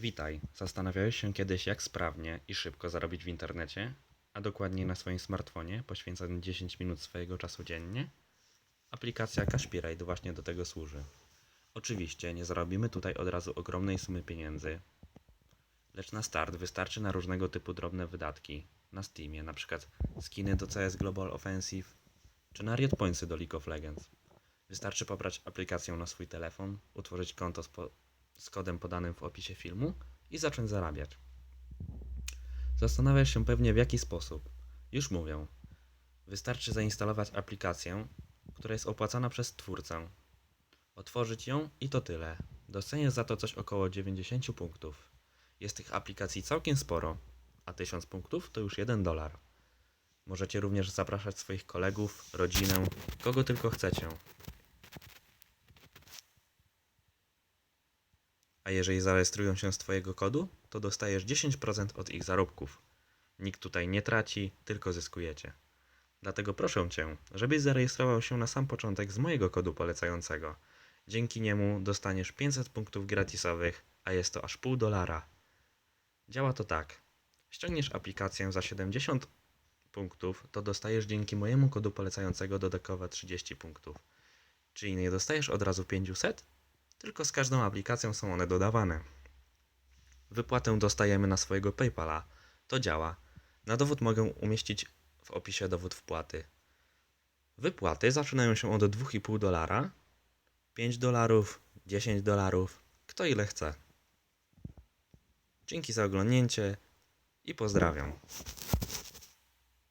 Witaj. Zastanawiałeś się kiedyś, jak sprawnie i szybko zarobić w internecie, a dokładniej na swoim smartfonie, poświęcając 10 minut swojego czasu dziennie? Aplikacja Cashpirate właśnie do tego służy. Oczywiście nie zarobimy tutaj od razu ogromnej sumy pieniędzy, lecz na start wystarczy na różnego typu drobne wydatki. Na Steamie, na przykład skiny do CS Global Offensive, czy na Riot Pointsy do League of Legends. Wystarczy pobrać aplikację na swój telefon, utworzyć konto z, z kodem podanym w opisie filmu i zacząć zarabiać. Zastanawiasz się pewnie w jaki sposób. Już mówię. Wystarczy zainstalować aplikację, która jest opłacana przez twórcę. Otworzyć ją i to tyle. Dostaniesz za to coś około 90 punktów. Jest tych aplikacji całkiem sporo, a 1000 punktów to już 1 dolar. Możecie również zapraszać swoich kolegów, rodzinę, kogo tylko chcecie. A jeżeli zarejestrują się z Twojego kodu, to dostajesz 10% od ich zarobków. Nikt tutaj nie traci, tylko zyskujecie. Dlatego proszę Cię, żebyś zarejestrował się na sam początek z mojego kodu polecającego. Dzięki niemu dostaniesz 500 punktów gratisowych, a jest to aż pół dolara. Działa to tak. Ściągniesz aplikację za 70 punktów, to dostajesz dzięki mojemu kodu polecającego dodatkowe 30 punktów. Czyli nie dostajesz od razu 500, tylko z każdą aplikacją są one dodawane. Wypłatę dostajemy na swojego PayPala. To działa. Na dowód mogę umieścić w opisie dowód wpłaty. Wypłaty zaczynają się od 2,5 dolara, 5 dolarów, 10 dolarów, kto ile chce. Dzięki za oglądnięcie i pozdrawiam.